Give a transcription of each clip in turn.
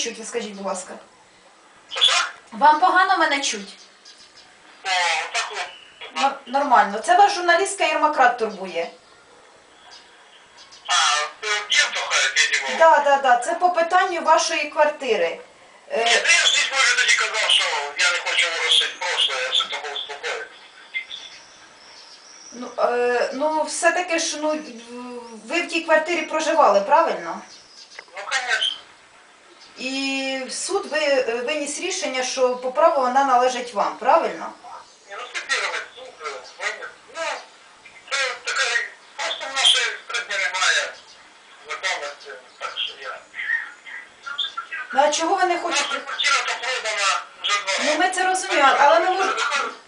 чуть, ви скажіть, будь ласка. Вам погано мене чуть? Так от. Н- Нормально. Це вас журналістка Єрмакрат турбує. Не Да, да, да. Це по питанню вашої квартири. Ні, Е, я ж вже тоді казав, що я не хочу ворошити прошлое, я ж того успокоїв. ну, е, ну, все-таки ж, ну, ви в тій квартирі проживали, правильно? Ну. І суд ви, е, виніс рішення, що по праву вона належить вам, правильно? Ну, що я. Ну а чого ви не хочете? Ну ми це розуміємо, але ми можемо.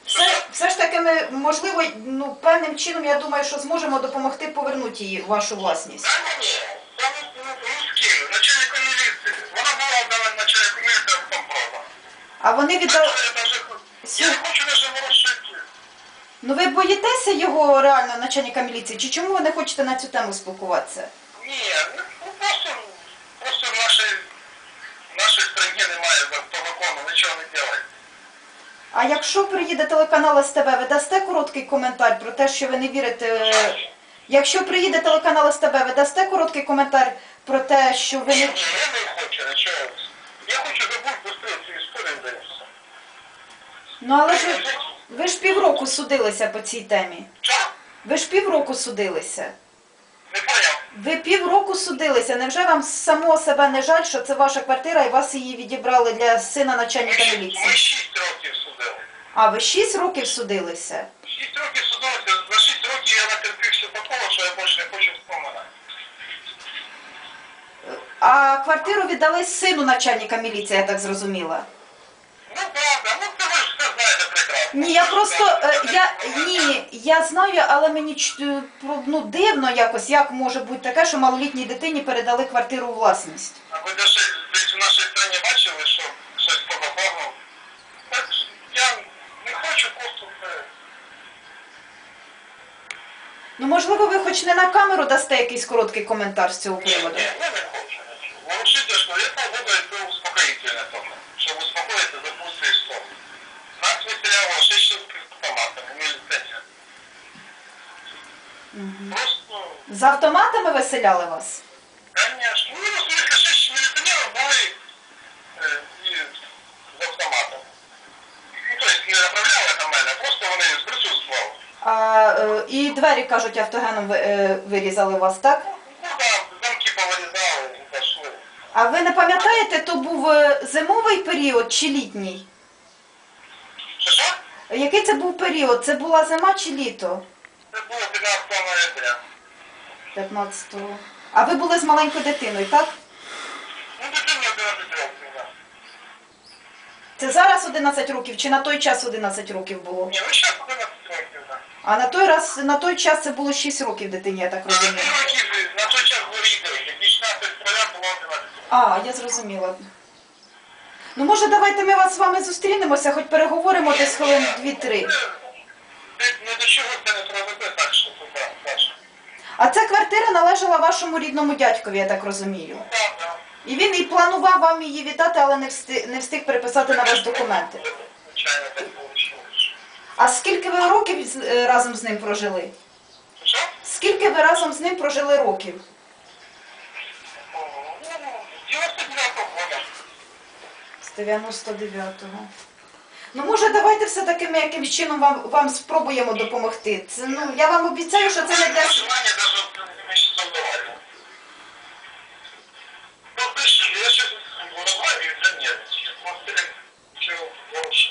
Все, все ж таки ми, можливо, ну, певним чином, я думаю, що зможемо допомогти повернути її вашу власність. Да, ні, ні. Там, ну, ну, з ким? Начальник міліції. Вона була дана начальнику міліції, а потім продана. А вони віддали. Я не хочу даже ворошити. Ну ви боїтеся його реально начальника міліції? Чи чому ви не хочете на цю тему спілкуватися? Ні, ну просто, просто в нашій, в нашій країні немає по закону, нічого не делають. А якщо приїде телеканал СТБ, ви дасте короткий коментар про те, що ви не вірите. Якщо приїде телеканал СТБ, ви дасте короткий коментар про те, що ви Ні, не. ні, я не хочу нічого. Я хочу забути швидше цю історію де все. Ну але ж ви, ви ж півроку судилися по цій темі. Що? Ви ж півроку судилися. Не поняв. Ви півроку судилися. Невже вам самого себе не жаль, що це ваша квартира і вас її відібрали для сина начальника шість- міліції? ми шість років судили. А ви шість років судилися? Шість років судилися, за шість років я натерпівся такого, що я більше не хочу вспоминати. А квартиру віддали сину начальника міліції, я так зрозуміла. Ну правда, ну це ви ж все знаєте прекрасно. Ні, я просто е, я ні, я знаю, але мені ч- е, про- ну дивно якось, як може бути таке, що малолітній дитині передали квартиру у власність. А ви десь десь в нашій країні бачили, що щось позабавно? Так я не хочу просто це. Ну можливо, ви хоч не на камеру дасте якийсь короткий коментар з цього Ні, ні, приводу. не хочу. Ворушите, що я погода це успокоїтельне тільки. Щоб успокоїти, запустити і що. Нас виселяло 6 чоловік з автоматами, не ліцензія. Просто, З автоматами виселяли вас? конечно. Ну, в смысле, 6 міліціонерів були е, і з автоматом. Ну, то есть не направляли на мене, просто вони присутствували. А, е, і двері, кажуть, автогеном ви- е, вирізали вас, так? Ну да, замки повирізали і пішли. А ви не пам'ятаєте, то був е, зимовий період чи літній? Що? Який це був період? Це була зима чи літо? Це було 15 ноября. 15-го. А ви були з маленькою дитиною, так? Ну, дитині 11 років, да. Це зараз 11 років чи на той час 11 років було? Ні, ну зараз 11 років, да. А на той раз на той час це було 6 років дитині, я так На розумію. на той час ігри, як 16 травня було 11 років. А, я зрозуміла. Ну, може, давайте ми вас з вами зустрінемося, хоч переговоримо десь хвилин 2-3. Ти не до чого це не приведе, так що це так, Саша. А ця квартира належала вашому рідному дядькові, я так розумію. Так. І він і планував вам її віддати, але не встиг, не встиг переписати на ваші документи. А скільки ви років е, разом з ним прожили? Що? Скільки ви разом з ним прожили років? Ну, 99 года. З 99-го. Ну, може, давайте все-таки ми якимось чином вам, вам спробуємо допомогти. Це, ну, я вам обіцяю, що це не для... Желание даже вместе со мной. Ну, ты что, я сейчас разговариваю, да нет. Смотри, чего вообще.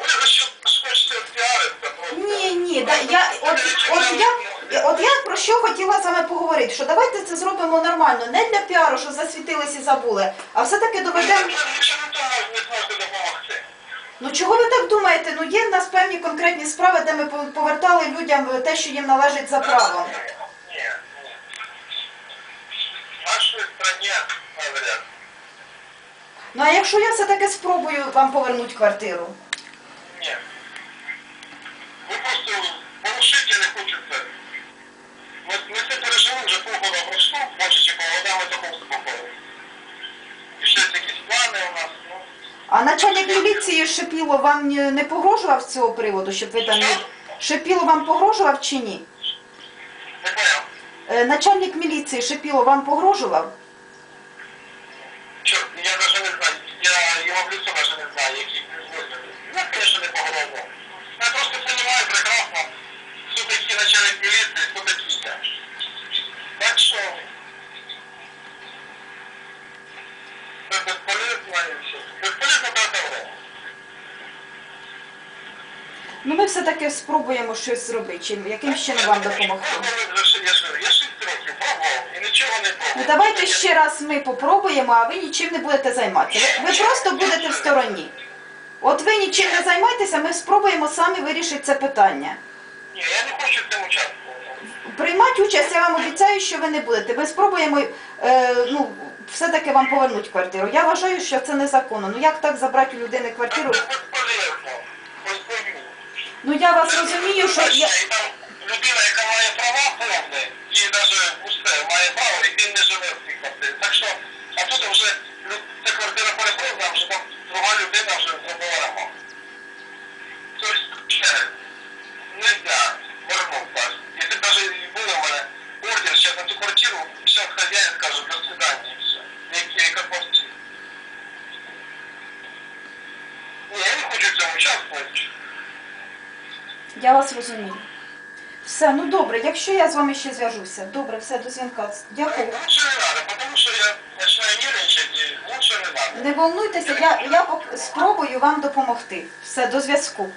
Вы же еще хочете пиариться просто. Ні, ні, да, я, от, от, я, от я про що хотіла вами поговорити, що давайте це зробимо нормально, не для піару, що засвітились і забули, а все-таки доведемо... Ну чого ви так думаєте? Ну є в нас певні конкретні справи, де ми пов- повертали людям те, що їм належить за правом. Ні, ні. В нашій стране говорять. Ну а якщо я все-таки спробую вам повернути квартиру? Ні. Ви просто порушителі хочете. Ми, ми це пережили вже полгода пройшло, більше чи полгода ми такого успокоїли. А начальник Шепіло вам не погрожував з цього приводу, щоб ви там не... Шипіло вам погрожував чи ні? Не понял. Е, Начальник міліції Шепіло вам погрожував? Черт, я навіть не знаю. Я його в лицо даже не знаю, який вигляди. Я, звісно, не погрожував. Я просто понимаю прекрасно, хто такий начальник міліції, хто такий я. Так що... Це безполезно і все. Безполезно це время. Ну ми все-таки спробуємо щось зробити, чим, яким чином вам допомогти. Ну давайте ще раз ми попробуємо, а ви нічим не будете займатися. Ви, ви просто будете в стороні. От ви нічим не займайтеся, ми спробуємо самі вирішити це питання. Ні, я не хочу в цьому участвувати. Приймати участь я вам обіцяю, що ви не будете. Ми спробуємо е, ну, все-таки вам повернути квартиру. Я вважаю, що це незаконно. Ну як так забрати у людини квартиру? Ну я вас розумію, що я. Людина, яка має права повні, і навіть усе має право, і він не живе в цій квартирі. Так що, а тут вже ця квартира переходна, вже там друга людина вже зробила ремонт. Тобто, ще нельзя вернутися. Якщо навіть і було в мене ордер зараз на цю квартиру, зараз хазяїн скаже, до свидання, і все. Які, яка квартира. Ні, я не хочу в цьому участвувати. Я вас розумію. Все, ну добре, якщо я з вами ще зв'яжуся. Добре, все, до дзвінка. Дякую. Лучше не надо, потому что я начинаю нервничать, и лучше не надо. Не волнуйтеся, я, я пок- спробую вам допомогти. Все, до зв'язку.